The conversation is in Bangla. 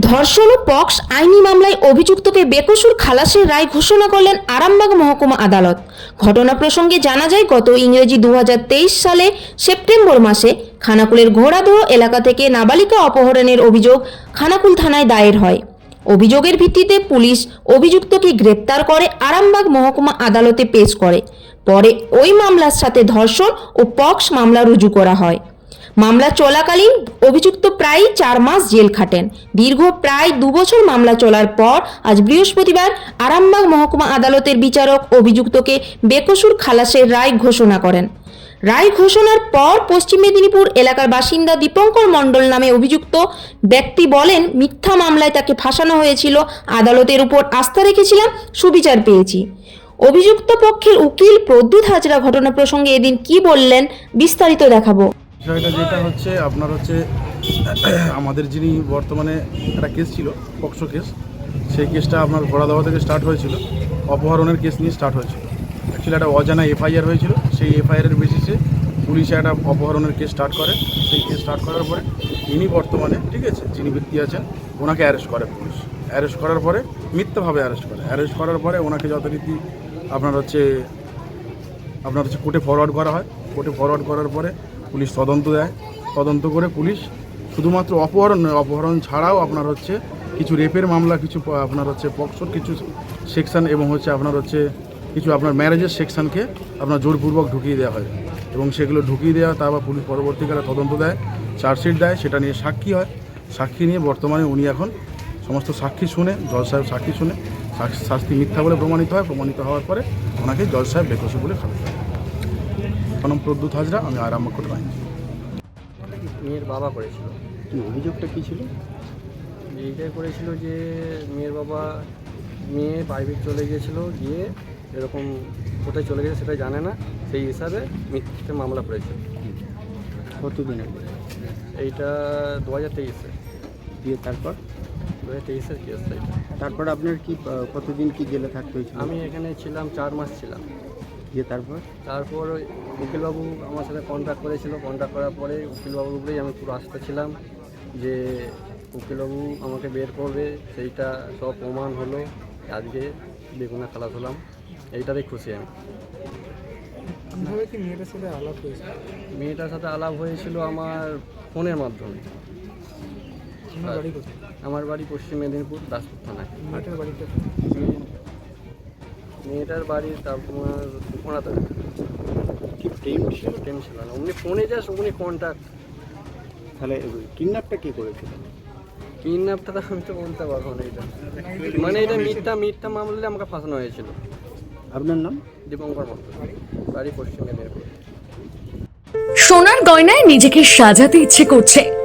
ধর্ষণ ও পক্স আইনি মামলায় অভিযুক্তকে বেকসুর খালাসের রায় ঘোষণা করলেন আরামবাগ মহকুমা আদালত। ঘটনা প্রসঙ্গে জানা যায়, গত ইংরেজি দু হাজার তেইশ সালে সেপ্টেম্বর মাসে খানাকুলের ঘোড়াদোড়ো এলাকা থেকে নাবালিকা অপহরণের অভিযোগ খানাকুল থানায় দায়ের হয়। অভিযোগের ভিত্তিতে পুলিশ অভিযুক্তকে গ্রেপ্তার করে আরামবাগ মহকুমা আদালতে পেশ করে। পরে ওই মামলার সাথে ধর্ষণ ও পক্স মামলা রুজু করা হয়। মামলা চলাকালীন অভিযুক্ত প্রায় চার মাস জেল খাটেন। দীর্ঘ প্রায় দুবছর মামলা চলার পর আজ বৃহস্পতিবার আরামবাগ মহকুমা আদালতের বিচারক অভিযুক্তকে বেকসুর খালাসের রায় ঘোষণা করেন। রায় ঘোষণার পর পশ্চিম মেদিনীপুর এলাকার বাসিন্দা দীপঙ্কর মণ্ডল নামে অভিযুক্ত ব্যক্তি বলেন, মিথ্যা মামলায় তাকে ফাঁসানো হয়েছিল। আদালতের উপর আস্থা রেখেছিলাম, সুবিচার পেয়েছি। অভিযুক্ত পক্ষের উকিল প্রদ্যুৎ হাজরা ঘটনা প্রসঙ্গে এদিন কি বললেন বিস্তারিত দেখাবো। বিষয়টা যেটা হচ্ছে, আপনার হচ্ছে, আমাদের যিনি বর্তমানে একটা কেস ছিল, পক্সো কেস সেই কেসটা আপনার ঘোড়া দেওয়া থেকে স্টার্ট হয়েছিল, অপহরণের কেস নিয়ে স্টার্ট হয়েছিল। অ্যাকচুয়ালি একটা অজানা এফআইআর হয়েছিল, সেই এফআইআরের বেসিসে পুলিশ একটা অপহরণের কেস স্টার্ট করে। সেই কেস স্টার্ট করার পরে ইনি বর্তমানে, ঠিক আছে, যিনি ব্যক্তি আছেন, ওনাকে অ্যারেস্ট করে পুলিশ। অ্যারেস্ট করার পরে মিথ্যাভাবে অ্যারেস্ট করে। অ্যারেস্ট করার পরে ওনাকে যথারীতি আপনার হচ্ছে আপনার হচ্ছে কোর্টে ফরওয়ার্ড করা হয়। কোর্টে ফরওয়ার্ড করার পরে পুলিশ তদন্ত দেয়। তদন্ত করে পুলিশ শুধুমাত্র অপহরণ নয়, অপহরণ ছাড়াও আপনার হচ্ছে কিছু রেপের মামলা, কিছু আপনার হচ্ছে পক্সোর কিছু সেকশন এবং হচ্ছে আপনার হচ্ছে কিছু আপনার ম্যারেজের সেকশনকে আপনার জোরপূর্বক ঢুকিয়ে দেওয়া হয় এবং সেগুলো ঢুকিয়ে দেওয়া তারপর পুলিশ পরবর্তীকালে তদন্ত দেয়, চার্জশিট দেয়, সেটা নিয়ে সাক্ষী হয়। সাক্ষী নিয়ে বর্তমানে উনি এখন সমস্ত সাক্ষী শুনে, জজ সাহেব সাক্ষী শুনে শাস্তি মিথ্যা বলে প্রমাণিত হয়। প্রমাণিত হওয়ার পরে ওনাকে জজ সাহেব বেকসি বলে খাবে প্রণম প্রদ্যুৎ হাজরা আমি আরাম কোর্ট আইন মেয়ের বাবা করেছিল। অভিযোগটা কি ছিল? এইটাই করেছিল যে মেয়ের বাবা মেয়ে প্রাইভেট চলে গিয়েছিল গিয়ে এরকম কোথায় চলে গেছে সেটা জানে না সেই হিসাবে মিথ্যে মামলা করেছে কতদিন আগে এইটা দু হাজার তেইশে। দিয়ে তারপর? দু হাজার তেইশের কেস তারপর আপনার কি কতদিন কি জেলে থাকতে হয়েছিল? আমি এখানে ছিলাম চার মাস ছিলাম। দিয়ে তারপর? তারপর ওই উকিলবাবু আমার সাথে কন্ট্যাক্ট করেছিল। কন্ট্যাক্ট করার পরে উকিলবাবুর উপরেই আমি পুরো আস্থা ছিলাম যে উকিলবাবু আমাকে বের করবে। সেইটা সব প্রমাণ হলো। আজকে বেগুনা খালাস হলাম এইটাতেই খুশি আমি। কীভাবে কি মেয়েটার সাথে আলাপ মেয়েটার সাথে আলাপ হয়েছিল আমার ফোনের মাধ্যমে। আমার বাড়ি পশ্চিম মেদিনীপুর দাসপুর থানায়। মেয়েটার বাড়িতে মেয়েটার বাড়ি তারপর ঘোড়াতে কি প্রেম ছিল? টেন ছিল না। উনি ফোনে যাস উনি কন্ট্যাক্ট তাহলে কিডন্যাপটা কে করেছিল? কিডন্যাপটা তো আমি তো বলতে পারব না এটা। মানে এটা মিথ্যা মিথ্যা মামলায় আমাকে ফাঁসানো হয়েছিল। আপনার নাম? দীপঙ্কর মন্ডল বাড়ি পশ্চিম মেদিনীপুর। সোনার গয়নায় নিজেকে সাজাতে ইচ্ছে করছে।